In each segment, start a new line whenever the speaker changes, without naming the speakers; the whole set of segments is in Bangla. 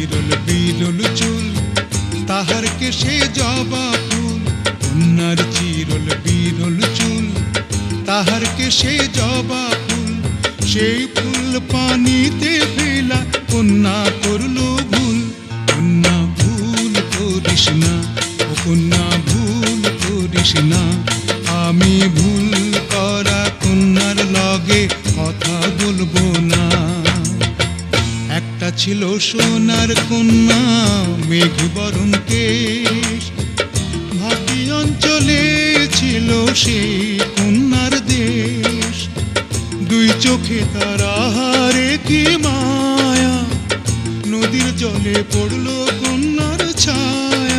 চিরল বিরল চুল, তাহার জবা ফুল। কন্যার চিরল বিরল চুল, তাহার জবা ফুল। সেই ফুল পানিতে ফেলা, কন্যা করল ভুল। কন্যা ভুল করিস না। ছিল সোনার কন্যা মেঘ বরণ কেশ। ভাটি অঞ্চলে ছিল সেই কন্যার দেশ। দুই চোখে তার আহারে কি মায়া। নদীর জলে পড়ল কন্যার ছায়া।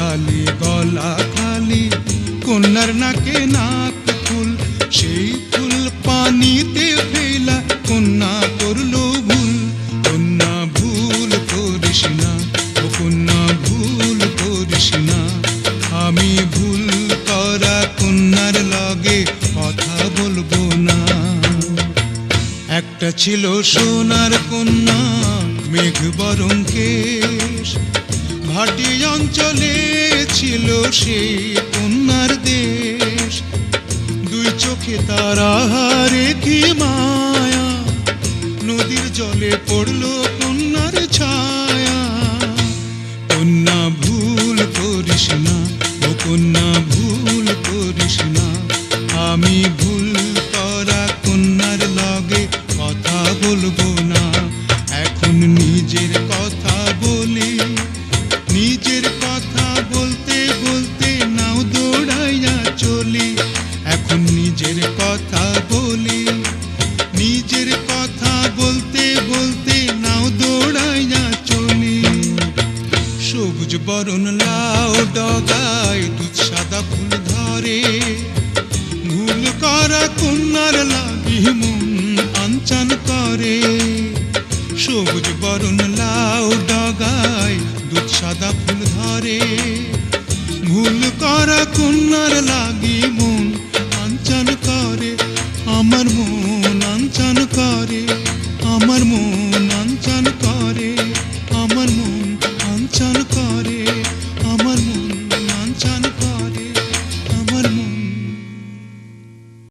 খালি, গলা খালি, কন্যার নাকে নাক ফুল, সেই ফুল পানিতে ফেলা, কন্যা করল ভুল, কন্যা ভুল করিস না, ও কন্যা ভুল করিস না। আমি ভুল করা কন্যার লগে কথা বলব না। একটা ছিল সোনার কন্যা, মেঘ বরং কেশ ভাটি অঞ্চলে ছিল সেই কন্যার দেশ। দুই চোখে তারা কি মায়া, নদীর জলে পড়ল কন্যার ছায়া। কন্যা ভুল করিস না, ও কন্যা ভুল করিস না, আমি ভুল করা কন্যার লগে কথা বলব না। এখন নিজের কথা বলি বরণ লাউ ডগায়, দুধ সাদা ফুল ধরে। ভুল করা কন্যার লাগি মন আঞ্চান করে। সবুজ বরণ লাউ ডগায়, দুধ সাদা ফুল ধরে। ভুল করা কন্যার লাগি মন আঞ্চান করে। আমার মন আঞ্চান করে, আমার মন আঞ্চান করে, আমার মন আঞ্চান করে